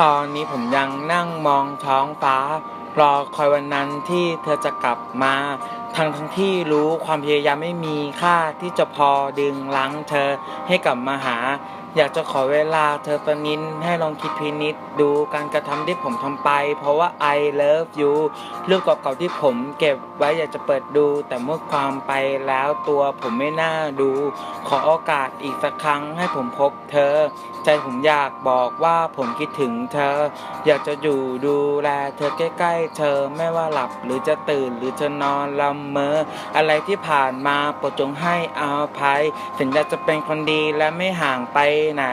ตอนนี้ผมยังนั่งมองท้องฟ้า รอคอยวันนั้นที่เธอจะกลับมา ทั้งทั้งที่รู้ความพยายามไม่มีค่าที่จะพอดึงลังเธอให้กลับมาหา อยากจะขอเวลาเธอตอนนิดให้ลองคิดพินิจดูการกระทำที่ผมทำไป เพราะว่า I love you เรื่องเก่าๆที่ผมเก็บไว้อยากจะเปิดดู แต่เมื่อความไปแล้วตัวผมไม่น่าดู ขอโอกาสอีกสักครั้งให้ผมพบเธอ ใจผมอยากบอกว่าผมคิดถึงเธอ อยากจะอยู่ดูแลเธอใกล้ๆเธอไม่ว่าหลับหรือจะตื่นหรือจะนอนละเมอ อะไรที่ผ่านมาโปรดจงให้อภัยสัญญาจะเป็นคนดีและไม่ห่างไปไหน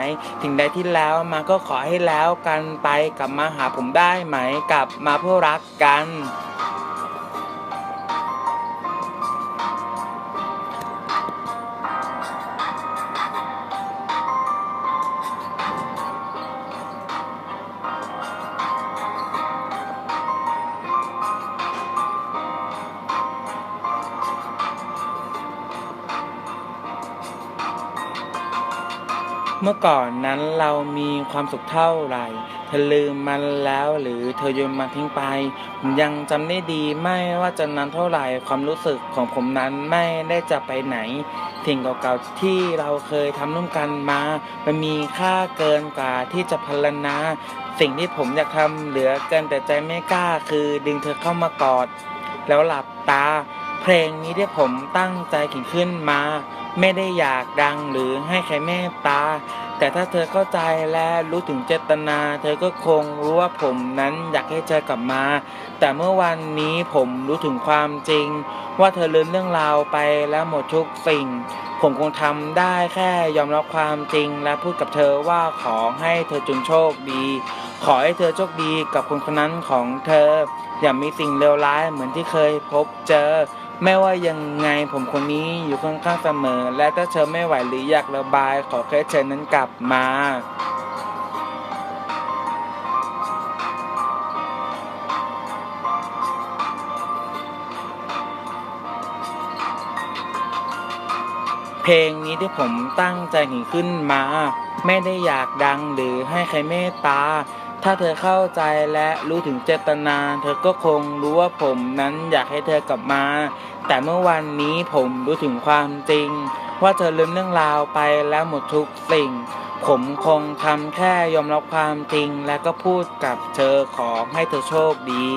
ถึงใดที่แล้วมาก็ขอให้แล้วกันไปกลับมาหาผมได้ไหมกลับมาเพื่อรักกัน เมื่อก่อนนั้นเรามีความสุขเท่าไหร่ เธอลืมมันแล้วหรือเธอโยนมันทิ้งไป ผมยังจำได้ดีไม่ว่าจะนานเท่าไหร่ความรู้สึกของผมนั้นไม่ได้จะไปไหนสิ่งเก่าๆที่เราเคยทำร่วมกันมา มันมีค่าเกินกว่าที่จะพรรณนา สิ่งที่ผมอยากทำเหลือเกินแต่ใจไม่กล้า คือดึงเธอเข้ามากอด แล้วหลับตา ลงนี้ที่ผมตั้งใจเขียนขึ้นมา ไม่ได้อยากดังหรือให้ใครเมตตา แต่ถ้าเธอเข้าใจและรู้ถึงเจตนา เธอก็คงรู้ว่าผมนั้นอยากให้เธอกลับมา แต่เมื่อวันนี้ผมรู้ถึงความจริง ว่าเธอลืมเรื่องราวไปแล้วหมดทุกสิ่ง ผมคงทำได้แค่ยอมรับความจริงและพูดกับเธอว่าขอให้เธอจงโชคดี ขอให้เธอโชคดีกับคนคนนั้นของเธอ อย่ามีสิ่งเลวร้ายเหมือนที่เคยพบเจอ ไม่ว่ายังไงผมคนนี้อยู่ข้างๆเสมอ และถ้าเธอไม่ไหวหรืออยากระบาย ขอแค่เธอนั้นกลับมา พลงนี้ที่ผมตั้งใจเขียนขึ้นมา ไม่ได้อยากดังหรือให้ใครเมตตา ถ้าเธอเข้าใจและรู้ถึงเจตนา เธอก็คงรู้ว่าผมนั้นอยากให้เธอกลับมา แต่เมื่อวันนี้ผมรู้ถึงความจริง ว่าเธอลืมเรื่องราวไปแล้วหมดทุกสิ่ง ผมคงทำแค่ยอมรับความจริง และก็พูดกับเธอขอให้เธอโชคดี